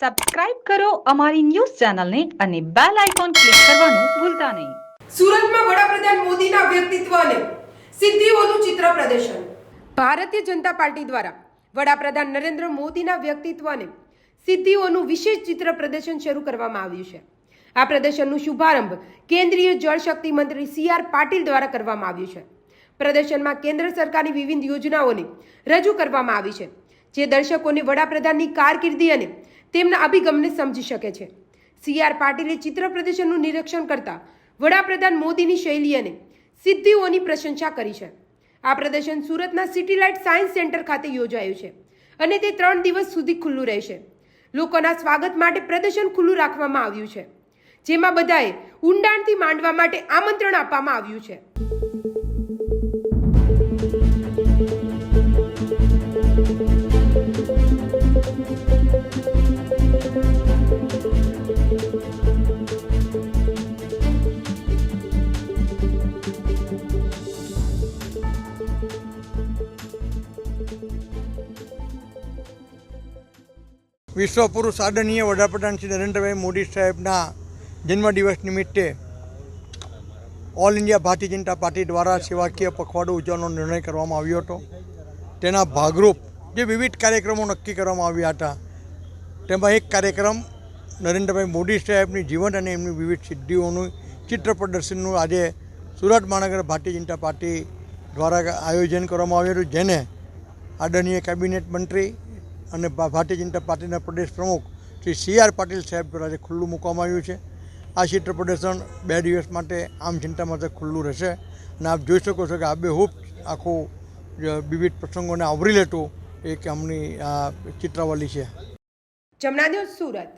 Subscribe કરો અમારી news ચેનલને અને બેલ આઇકોન ક્લિક કરવાનું ભૂલતા નહીં. સુરતમાં વડાપ્રધાન મોદીના વ્યક્તિત્વ અને સિદ્ધિઓનું ચિત્ર પ્રદર્શન. ભારતીય જનતા પાર્ટી દ્વારા વડાપ્રધાન નરેન્દ્ર મોદીના વ્યક્તિત્વ અને સિદ્ધિઓનું વિશેષ ચિત્ર પ્રદર્શન શરૂ કરવામાં આવ્યું છે. આ પ્રદર્શનનું શુભારંભ કેન્દ્રીય જળશક્તિ મંત્રી સી આર પાટીલ દ્વારા કરવામાં આવ્યું છે. પ્રદર્શનમાં કેન્દ્ર સરકારની વિવિધ યોજનાઓને રજૂ કરવામાં આવી છે. જે દર્શકોને વડાપ્રધાનની કારકિર્દી અને તેમના અભિગમને સમજી શકે છે. સી આર પાટીલે ચિત્ર પ્રદર્શનનું નિરીક્ષણ કરતા વડાપ્રધાન મોદીની શૈલી અને સિદ્ધિઓની પ્રશંસા કરી છે. આ પ્રદર્શન સુરતના સિટી લાઇટ સાયન્સ સેન્ટર ખાતે યોજાયું છે અને તે ત્રણ દિવસ સુધી ખુલ્લું રહેશે. લોકોના સ્વાગત માટે પ્રદર્શન ખુલ્લું રાખવામાં આવ્યું છે. જેમાં બધાએ ઊંડાણથી માંડવા માટે આમંત્રણ આપવામાં આવ્યું છે. વિશ્વ પુરુષ આદરણીય વડાપ્રધાન શ્રી નરેન્દ્રભાઈ મોદી સાહેબના જન્મદિવસ નિમિત્તે all India Bharatiya Janata party દ્વારા સેવાકીય પખવાડો ઉજવવાનો નિર્ણય કરવામાં આવ્યો હતો. તેના ભાગરૂપ જે વિવિધ કાર્યક્રમો નક્કી કરવામાં આવ્યા હતા, તેમાં એક કાર્યક્રમ નરેન્દ્રભાઈ મોદી સાહેબની જીવન અને એમની વિવિધ સિદ્ધિઓનું ચિત્ર પ્રદર્શનનું આજે સુરત મહાનગર ભારતીય જનતા પાર્ટી દ્વારા આયોજન કરવામાં આવ્યું હતું, જેને આદરણીય કેબિનેટ મંત્રી અને ભારતીય જનતા પાર્ટીના પ્રદેશ પ્રમુખ શ્રી સી આર પાટીલ સાહેબ દ્વારા આજે ખુલ્લું મૂકવામાં આવ્યું છે. આ ચિત્ર પ્રદર્શન બે દિવસ માટે આમ જનતા માટે ખુલ્લું રહેશે. અને આપ જોઈ શકો છો કે આબેહૂબ આખું વિવિધ પ્રસંગોને આવરી લેતું એક આમની આ ચિત્રાવલી છે. સુરત.